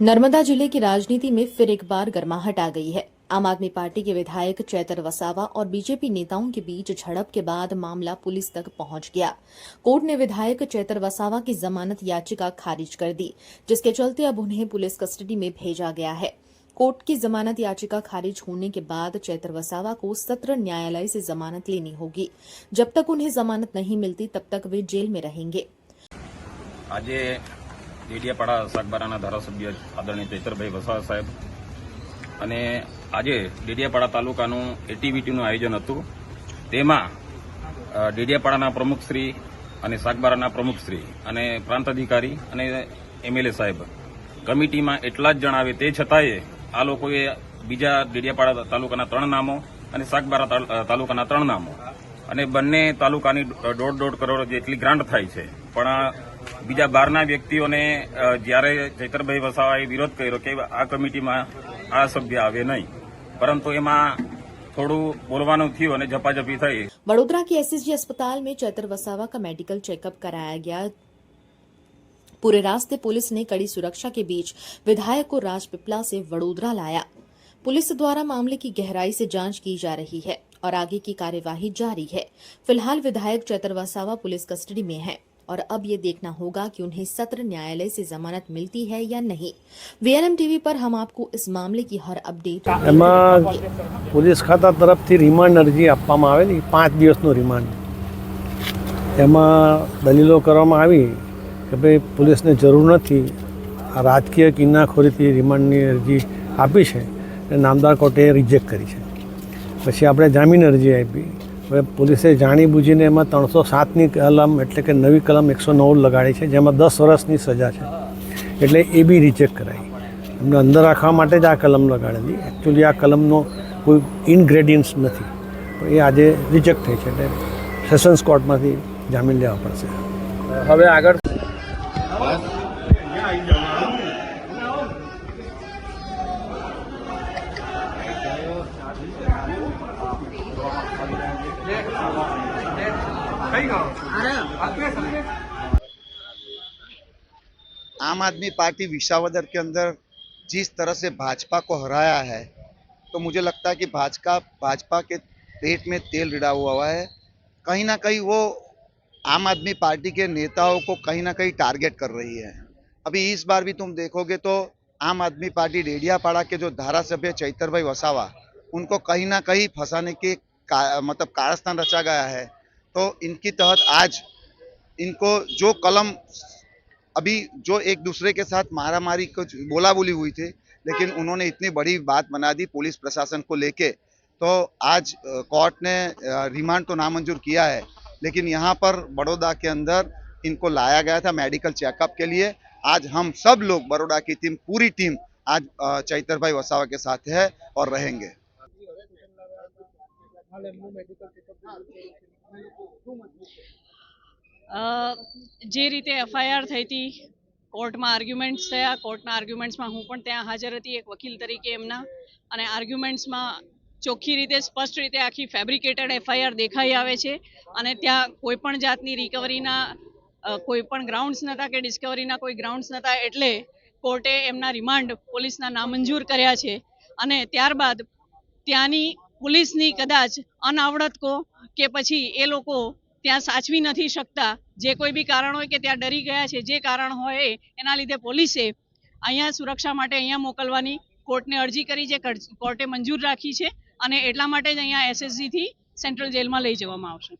नर्मदा ज़िले की राजनीति में फिर एक बार गर्माहट आ गई है। आम आदमी पार्टी के विधायक चैतर वसावा और बीजेपी नेताओं के बीच झड़प के बाद मामला पुलिस तक पहुँच गया। कोर्ट ने विधायक चैतर वसावा की जमानत याचिका खारिज कर दी, जिसके चलते अब उन्हें पुलिस कस्टडी में भेजा गया है। कोर्ट की जमानत याचिका खारिज होने के बाद चैतर वसावा को सत्र न्यायालय से जमानत लेनी होगी। जब तक उन्हें जमानत नहीं मिलती, तब तक वे जेल में रहेंगे। ડેડિયાપાડા સાગબારાના ધારાસભ્ય આદરણીય ચૈતરભાઈ વસાવા સાહેબ. અને આજે ડેડિયાપાડા તાલુકાનું એટીવીટીનું આયોજન હતું. તેમાં ડેડિયાપાડાના પ્રમુખશ્રી અને સાગબારાના પ્રમુખશ્રી અને પ્રાંત અધિકારી અને એમએલએ સાહેબ. કમિટીમાં એટલા જ જણાવે તે છતાંય આ લોકોએ બીજા ડેડિયાપાડા તાલુકાના ત્રણ નામો અને સાગબારા તાલુકાના ત્રણ નામો. અને બંને તાલુકાની દોઢ દોઢ કરોડ જેટલી ગ્રાન્ટ થાય છે. પણ બીજા બહારના વ્યક્તિઓને અ, જ્યારે ચૈતરભાઈ વસાવાએ વિરોધ કર્યો કે આ કમિટીમાં આ સભ્ય આવે નહીં પરંતુ એમાં થોડું બોલવાનું થયું અને ઝપાઝપી થઈ वडोदरा के एसएसजी अस्पताल में चैतर वसावा का मेडिकल चेकअप कराया गया पूरे रास्ते पुलिस ने कड़ी सुरक्षा के बीच विधायक को राजपिपला से वडोदरा लाया पुलिस द्वारा मामले की गहराई से जांच की जा रही है और आगे की कार्यवाही जारी है फिलहाल विधायक चैतर वसावा पुलिस कस्टडी में है और अब ये देखना होगा कि उन्हें सत्र न्यायालय से जमानत मिलती है या नहीं वीएनएम टीवी पर हम आपको इस मामले की हर अपडेट એમાં પોલીસ ખાતા તરફથી રિમાન્ડ અરજી આપવામાં આવેલી પાંચ દિવસનો રિમાન્ડ એમાં દલીલો કરવામાં આવી કે ભાઈ પોલીસને જરૂર નથી આ રાજકીય કિન્નાખોરીથી રિમાન્ડની અરજી આપી છે અને નામદાર કોર્ટે રિજેક્ટ કરી છે પછી આપણે જામીન અરજી આપી હવે પોલીસે જાણી બૂજીને એમાં ત્રણસો સાતની કલમ એટલે કે નવી કલમ એકસો નવ લગાડી છે જેમાં દસ વર્ષની સજા છે. એટલે એ બી રિજેક્ટ કરાઈ. એમને અંદર રાખવા માટે જ આ કલમ લગાડેલી. એકચ્યુઅલી આ કલમનો કોઈ ઇનગ્રેડિયન્ટ્સ નથી. પણ એ આજે રિજેક્ટ થઈ છે એટલે સેશન્સ કોર્ટમાંથી જામીન લેવા પડશે. હવે આગળ आम आदमी पार्टी विशावदर के अंदर जिस तरह से भाजपा को हराया है तो मुझे लगता है कि भाजपा भाजपा के पेट में तेल रिड़ा हुआ है। कहीं ना कहीं वो आम आदमी पार्टी के नेताओं को कहीं ना कहीं टारगेट कर रही है। अभी इस बार भी तुम देखोगे तो आम आदमी पार्टी डेडियापाड़ा के जो धारासभ्य चैतर भाई वसावा उनको कहीं ना कहीं फंसाने के का, मतलब कारस्थान रचा गया है। तो इनकी तहत आज इनको जो कलम अभी जो एक दूसरे के साथ मारा मारी कुछ बोला बोली हुई थी, लेकिन उन्होंने इतनी बड़ी बात बना दी पुलिस प्रशासन को लेके। तो आज कोर्ट ने रिमांड तो नामंजूर किया है, लेकिन यहाँ पर बड़ौदा के अंदर इनको लाया गया था मेडिकल चेकअप के लिए। आज हम सब लोग बड़ौदा की टीम, पूरी टीम आज चैतर भाई वसावा के साथ है और रहेंगे। જે રીતે એફઆઈઆર થઈ હતી, કોર્ટમાં આર્ગ્યુમેન્ટ્સ થયા. કોર્ટના આર્ગ્યુમેન્ટ્સમાં હું પણ ત્યાં હાજર હતી, એક વકીલ તરીકે એમના. અને આર્ગ્યુમેન્ટ્સમાં ચોખ્ખી રીતે, સ્પષ્ટ રીતે આખી ફેબ્રિકેટેડ એફઆઈઆર દેખાઈ આવે છે. અને ત્યાં કોઈ પણ જાતની રિકવરીના કોઈ પણ ગ્રાઉન્ડ્સ નહોતા કે ડિસ્કવરીના કોઈ ગ્રાઉન્ડ્સ નહોતા એટલે કોર્ટે એમના રિમાન્ડ પોલીસના નામંજૂર કર્યા છે. અને ત્યારબાદ ત્યાંની પોલીસની કદાચ અનાવડત કો કે પછી એ લોકો ત્યાં સાચવી નથી શકતા. જે કોઈ બી કારણ હોય કે ત્યાં ડરી ગયા છે, જે કારણ હોય એના લીધે પોલીસે અહીંયા સુરક્ષા માટે અહીંયા મોકલવાની કોર્ટને અરજી કરી છે કોર્ટે મંજૂર રાખી છે અને એટલા માટે જ અહીંયા એસએસજીથી સેન્ટ્રલ જેલમાં લઈ જવામાં આવશે.